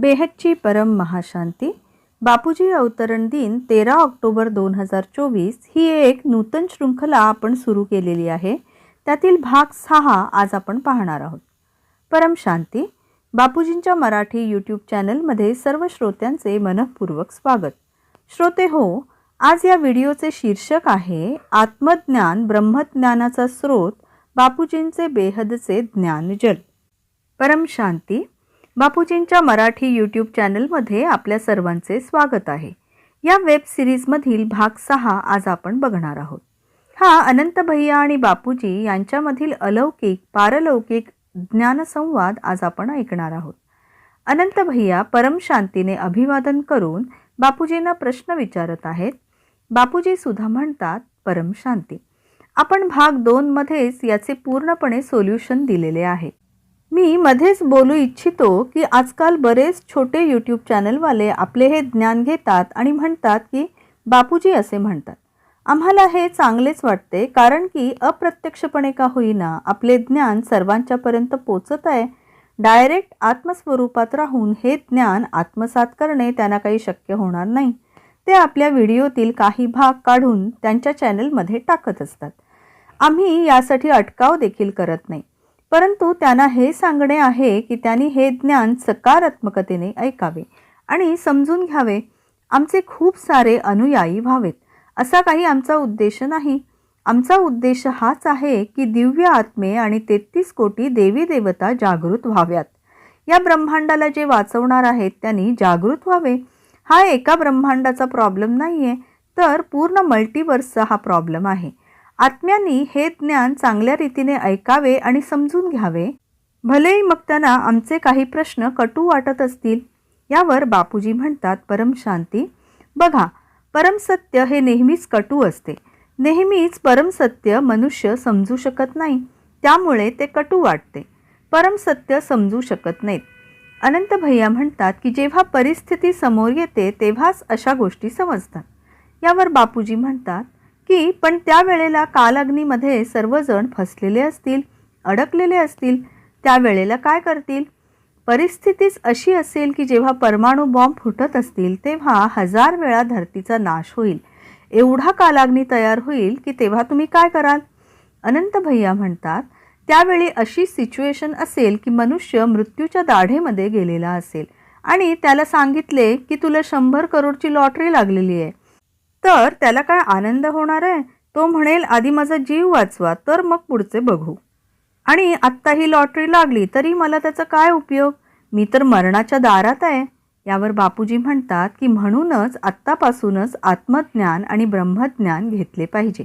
बेहदची परम महाशांती. बापूजी अवतरण दिन तेरा ऑक्टोबर दोन हजार चोवीस ही एक नूतन शृंखला आपण सुरू केलेली आहे. त्यातील भाग सहा आज आपण पाहणार आहोत. परम शांती. बापूजींच्या मराठी यूट्यूब चॅनलमध्ये सर्व श्रोत्यांचे मनःपूर्वक स्वागत. श्रोते हो आज या व्हिडिओचे शीर्षक आहे आत्मज्ञान ब्रह्मज्ञानाचा स्रोत बापूजींचे बेहदचे ज्ञानजल. परम शांती. बापूजींच्या मराठी यूट्यूब चॅनलमध्ये आपल्या सर्वांचे स्वागत आहे. या वेब सिरीजमधील भाग सहा आज आपण बघणार आहोत. हा अनंत भैया आणि बापूजी यांच्यामधील अलौकिक पारलौकिक ज्ञानसंवाद आज आपण ऐकणार आहोत. अनंत भैया परम शांतीने अभिवादन करून बापूजींना प्रश्न विचारत आहेत. बापूजी सुद्धा म्हणतात परम शांती. आपण भाग दोनमध्येच याचे पूर्णपणे सोल्युशन दिलेले आहे. मी मध्येच बोलू इच्छितो की आजकाल बरेच छोटे यूट्यूब चॅनलवाले आपले हे ज्ञान घेतात आणि म्हणतात की बापूजी असे म्हणतात. आम्हाला हे चांगलेच वाटते कारण की अप्रत्यक्षपणे का होईना आपले ज्ञान सर्वांच्यापर्यंत पोचत आहे. डायरेक्ट आत्मस्वरूपात राहून हे ज्ञान आत्मसात करणे त्यांना काही शक्य होणार नाही. ते आपल्या व्हिडिओतील काही भाग काढून त्यांच्या चॅनलमध्ये टाकत असतात. आम्ही यासाठी अटकाव देखील करत नाही. परंतु त्यांना हे सांगणे आहे की त्यांनी हे ज्ञान सकारात्मकतेने ऐकावे आणि समजून घ्यावे. आमचे खूप सारे अनुयायी व्हावेत. असा काही आमचा उद्देश नाही. आमचा उद्देश हाच आहे की दिव्य आत्मे आणि तेहतीस कोटी देवी देवता जागृत व्हाव्यात. या ब्रह्मांडाला जे वाचवणार आहेत त्यांनी जागृत व्हावे. हा एका ब्रह्मांडाचा प्रॉब्लेम नाही आहे तर पूर्ण मल्टिवर्सचा हा प्रॉब्लेम आहे. आत्म्यांनी हे ज्ञान चांगल्या रीतीने ऐकावे आणि समजून घ्यावे. भलेही मग त्यांना आमचे काही प्रश्न कटू वाटत असतील यावर बापूजी म्हणतात परमशांती बघा परमसत्य हे नेहमीच कटू असते. नेहमीच परमसत्य मनुष्य समजू शकत नाही त्यामुळे ते कटू वाटते. परमसत्य समजू शकत नाहीत. अनंत भैया म्हणतात की जेव्हा परिस्थिती समोर येते तेव्हाच अशा गोष्टी समजतात. यावर बापूजी म्हणतात की पण त्यावेळेला कालाग्नीमध्ये सर्वजण फसलेले असतील अडकलेले असतील त्यावेळेला काय करतील? परिस्थितीच अशी असेल की जेव्हा परमाणू बॉम्ब फुटत असतील तेव्हा हजार वेळा धरतीचा नाश होईल. एवढा कालाग्नी तयार होईल की तेव्हा तुम्ही काय कराल? अनंत भैया म्हणतात त्यावेळी अशी सिच्युएशन असेल की मनुष्य मृत्यूच्या दाढेमध्ये गेलेला असेल. आणि त्याला सांगितले की तुला शंभर करोडची लॉटरी लागलेली आहे. तर त्याला काय आनंद होणार आहे? तो म्हणेल आधी माझा जीव वाचवा तर मग पुढचे बघू. आणि आत्ता ही लॉटरी लागली तरी मला त्याचा काय उपयोग? मी तर मरणाच्या दारात आहे. यावर बापूजी म्हणतात की म्हणूनच आत्तापासूनच आत्मज्ञान आणि ब्रह्मज्ञान घेतले पाहिजे.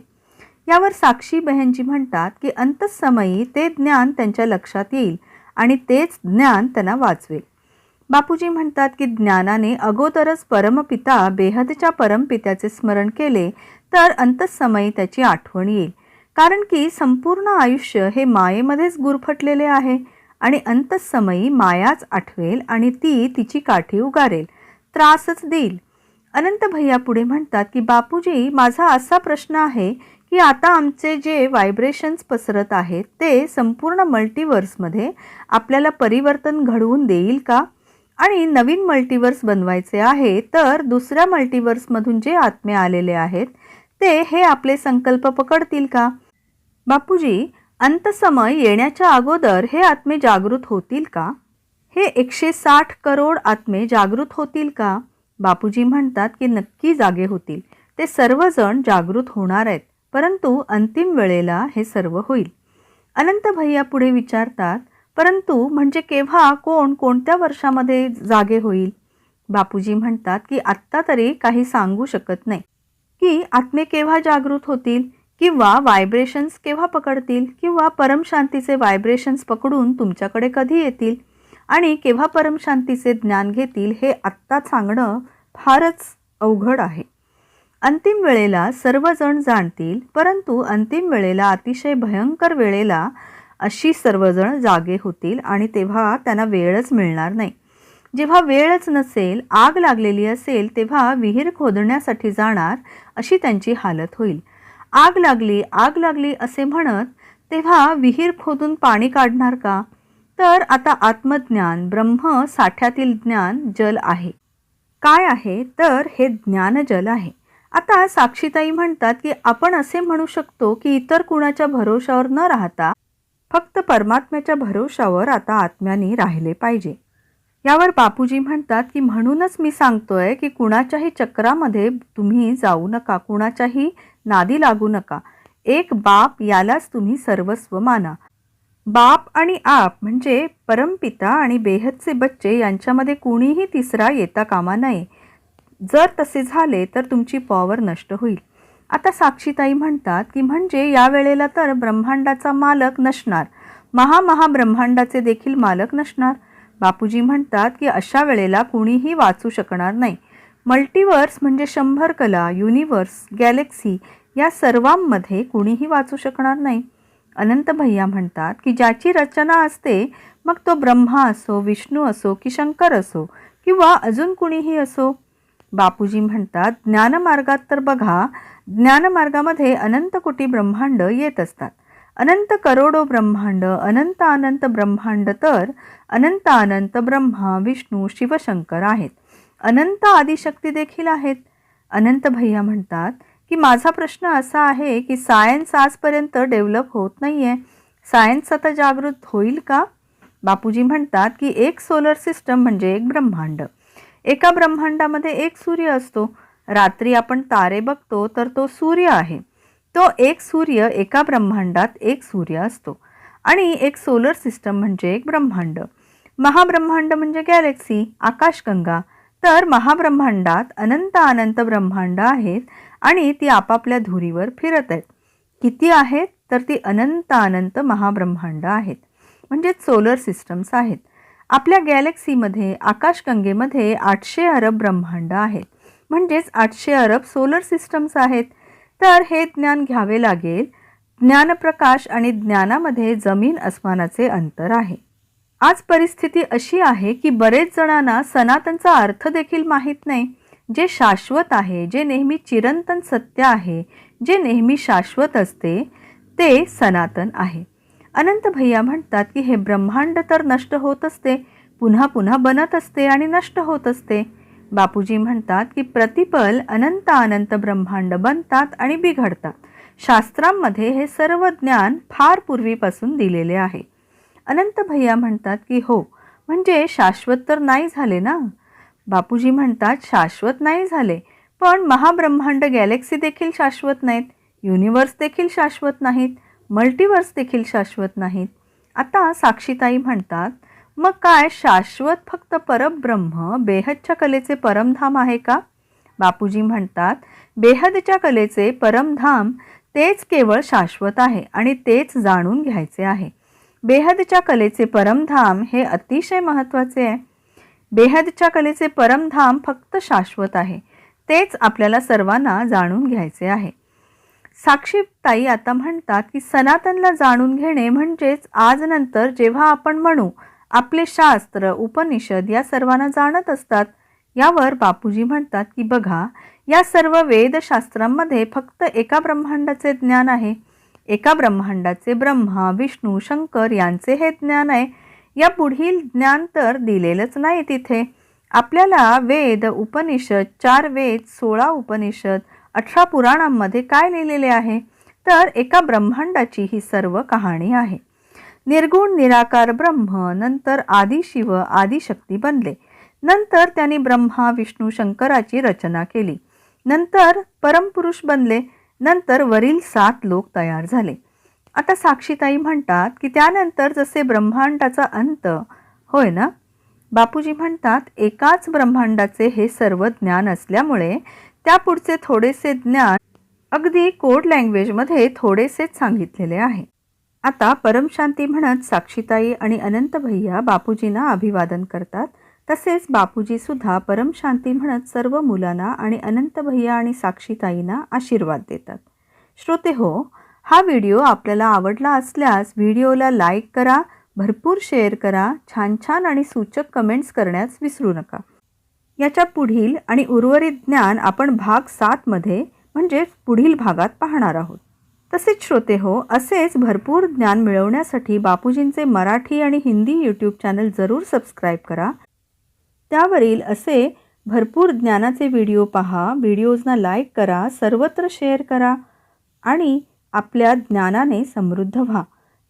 यावर साक्षी बहनजी म्हणतात की अंतसमयी ते ज्ञान त्यांच्या लक्षात येईल आणि तेच ज्ञान त्यांना वाचवेल. बापूजी म्हणतात की ज्ञानाने अगोदरच परमपिता बेहदच्या परमपित्याचे स्मरण केले तर अंतसमयी त्याची आठवण येईल. कारण की संपूर्ण आयुष्य हे मायेमध्येच गुरफटलेले आहे आणि अंतसमयी मायाच आठवेल आणि ती तिची काठी उगारेल त्रासच देईल. अनंत भैया पुढे म्हणतात की बापूजी माझा असा प्रश्न आहे की आता आमचे जे व्हायब्रेशन्स पसरत आहेत ते संपूर्ण मल्टिवर्समध्ये आपल्याला परिवर्तन घडवून देईल का? आणि नवीन मल्टिवर्स बनवायचे आहे तर दुसऱ्या मल्टिवर्समधून जे आत्मे आलेले आहेत ते हे आपले संकल्प पकडतील का? बापूजी अंतसमय येण्याच्या अगोदर हे आत्मे जागृत होतील का? हे एकशे साठ करोड आत्मे जागृत होतील का? बापूजी म्हणतात की नक्की जागे होतील. ते सर्वजण जागृत होणार आहेत परंतु अंतिम वेळेला हे सर्व होईल. अनंत भैया पुढे विचारतात परंतु म्हणजे केव्हा कोण कोणत्या वर्षामध्ये जागे होईल? बापूजी म्हणतात की आत्ता तरी काही सांगू शकत नाही. की आत्मे केव्हा जागृत होतील? किंवा व्हायब्रेशन्स केव्हा पकडतील? किंवा परमशांतीचे व्हायब्रेशन्स पकडून तुमच्याकडे कधी येतील? आणि केव्हा परमशांतीचे ज्ञान घेतील हे आत्ता सांगणं फारच अवघड आहे. अंतिम वेळेला सर्वजण जाणतील परंतु अंतिम वेळेला अतिशय भयंकर वेळेला अशी सर्वजण जागे होतील आणि तेव्हा त्यांना वेळच मिळणार नाही. जेव्हा वेळच नसेल आग लागलेली असेल तेव्हा विहीर खोदण्यासाठी जाणार अशी त्यांची हालत होईल. आग लागली आग लागली असे म्हणत तेव्हा विहीर खोदून पाणी काढणार का? तर आता आत्मज्ञान ब्रह्म साठ्यातील ज्ञान जल आहे. काय आहे? तर हे ज्ञान जल आहे. आता साक्षीताई म्हणतात की आपण असे म्हणू शकतो की इतर कुणाच्या भरोशावर न राहता फक्त परमात्म्याच्या भरोशावर आता आत्म्याने राहिले पाहिजे. यावर बापूजी म्हणतात की म्हणूनच मी सांगतोय की कुणाच्याही चक्रामध्ये तुम्ही जाऊ नका कुणाच्याही नादी लागू नका. एक बाप यालाच तुम्ही सर्वस्व माना. बाप आणि आप म्हणजे परमपिता आणि बेहदचे बच्चे यांच्यामध्ये कुणीही तिसरा येता कामा नये. जर तसे झाले तर तुमची पॉवर नष्ट होईल. आता साक्षीताई म्हणतात की म्हणजे या वेळेला तर ब्रह्मांडाचा मालक नसणार. महामहाब्रह्मांडाचे देखील मालक नसणार. बापूजी म्हणतात की अशा वेळेला कुणीही वाचू शकणार नाही. मल्टिवर्स म्हणजे शंभर कला युनिवर्स गॅलेक्सी या सर्वांमध्ये कुणीही वाचू शकणार नाही. अनंत भैया म्हणतात की ज्याची रचना असते मग तो ब्रह्मा असो विष्णू असो की शंकर असो किंवा अजून कुणीही असो बापूजी म्हणतात ज्ञानमार्गात तर बघा ज्ञानमार्गामध्ये अनंत कोटी ब्रह्मांड येत असतात. अनंत करोडो ब्रह्मांड अनंत अनंत ब्रह्मांड तर अनंत अनंत ब्रह्मा विष्णू शिवशंकर आहेत. अनंत आदिशक्ती देखील आहेत. अनंत भैया म्हणतात की माझा प्रश्न असा आहे की सायन्स आजपर्यंत डेव्हलप होत नाही आहे सायन्स आता जागृत होईल का? बापूजी म्हणतात की एक सोलर सिस्टम म्हणजे एक ब्रह्मांड. एका ब्रह्मांडामध्ये एक सूर्य असतो. रात्री आपण तारे बघतो तर तो सूर्य आहे. तो एक सूर्य एका ब्रह्मांडात एक सूर्य असतो. आणि एक सोलर सिस्टम म्हणजे एक ब्रह्मांड. महाब्रह्मांड म्हणजे गॅलेक्सी आकाशगंगा. तर महाब्रह्मांडात अनंत अनंत ब्रह्मांड आहेत आणि ती आपापल्या धुरीवर फिरत आहेत. किती आहेत? तर ती अनंत अनंत महाब्रह्मांड आहेत. म्हणजेच सोलर सिस्टम्स आहेत. आपल्या गॅलेक्सीमध्ये आकाशगंगेमध्ये आठशे अरब ब्रह्मांड आहेत. म्हणजेच आठशे अरब सोलर सिस्टम्स आहेत. तर हे ज्ञान घ्यावे लागेल. ज्ञानप्रकाश आणि ज्ञानामध्ये जमीन अस्मानाचे अंतर आहे. आज परिस्थिती अशी आहे की बरेच जणांना सनातनचा अर्थ देखील माहीत नाही. जे शाश्वत आहे जे नेहमी चिरंतन सत्य आहे जे नेहमी शाश्वत असते ते सनातन आहे. अनंत भैया म्हणतात की हे ब्रह्मांड तर नष्ट होत असते पुन्हा पुन्हा बनत असते आणि नष्ट होत असते. बापूजी म्हणतात की प्रतिपल अनंत अनंत ब्रह्मांड बनतात आणि बिघडतात. शास्त्रांमध्ये हे सर्व ज्ञान फार पूर्वीपासून दिलेले आहे. अनंत भैया म्हणतात की हो म्हणजे शाश्वत तर नाही झाले ना? बापूजी म्हणतात शाश्वत नाही झाले पण महाब्रह्मांड गॅलेक्सी देखील शाश्वत नाहीत युनिवर्स देखील शाश्वत नाहीत मल्टिवर्स देखील शाश्वत नाहीत. आता साक्षीताई म्हणतात मग काय शाश्वत फक्त परब्रह्म बेहदच्या कलेचे परमधाम आहे का? बापूजी म्हणतात बेहदच्या कलेचे परमधाम तेच केवळ शाश्वत आहे आणि तेच जाणून घ्यायचे आहे. बेहदच्या कलेचे परमधाम हे अतिशय महत्त्वाचे आहे. बेहदच्या कलेचे परमधाम फक्त शाश्वत आहे. तेच आपल्याला सर्वांना जाणून घ्यायचे आहे. साक्षीताई आता म्हणतात की सनातनला जाणून घेणे म्हणजेच आज नंतर जेव्हा आपण म्हणू आपले शास्त्र उपनिषद या सर्वांना जाणत असतात. यावर बापूजी म्हणतात की बघा या सर्व वेदशास्त्रांमध्ये फक्त एका ब्रह्मांडाचे ज्ञान आहे. एका ब्रह्मांडाचे ब्रह्मा विष्णू शंकर यांचे हे ज्ञान आहे. या पुढील ज्ञान तर दिलेलंच नाही तिथे. आपल्याला वेद उपनिषद चार वेद सोळा उपनिषद अठरा पुराणांमध्ये काय लिहिलेले आहे? तर एका ब्रह्मांडाची ही सर्व कहाणी आहे. निर्गुण निराकार ब्रह्म नंतर आदिशिव आदिशक्ती बनले. नंतर त्यांनी ब्रह्मा विष्णू शंकराची रचना केली. नंतर परमपुरुष बनले. नंतर वरील सात लोक तयार झाले. आता साक्षीताई म्हणतात की त्यानंतर जसे ब्रह्मांडाचा अंत होय ना? बापूजी म्हणतात एकाच ब्रह्मांडाचे हे सर्व ज्ञान असल्यामुळे त्यापुढचे थोडेसे ज्ञान अगदी कोड लँग्वेजमध्ये थोडेसेच सांगितलेले आहे. आता परमशांती म्हणत साक्षीताई आणि अनंत भैया बापूजींना अभिवादन करतात. तसेच बापूजी सुद्धा परमशांती म्हणत सर्व मुलांना आणि अनंत भैया आणि साक्षीताईंना आशीर्वाद देतात. श्रोते हो हा व्हिडिओ आपल्याला आवडला असल्यास व्हिडिओला लाईक करा भरपूर शेअर करा छान छान आणि सूचक कमेंट्स करण्यास विसरू नका. याच्या पुढील आणि उर्वरित ज्ञान आपण भाग सातमध्ये म्हणजे पुढील भागात पाहणार आहोत. तसेच श्रोते हो असेच भरपूर ज्ञान मिळवण्यासाठी बापूजींचे मराठी आणि हिंदी यूट्यूब चॅनल जरूर सबस्क्राईब करा. त्यावरील असे भरपूर ज्ञानाचे व्हिडिओ पहा व्हिडिओजना लाईक करा सर्वत्र शेअर करा आणि आपल्या ज्ञानाने समृद्ध व्हा.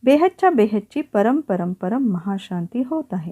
बेहदच्या बेहदची परम परम परम महाशांती होत आहे.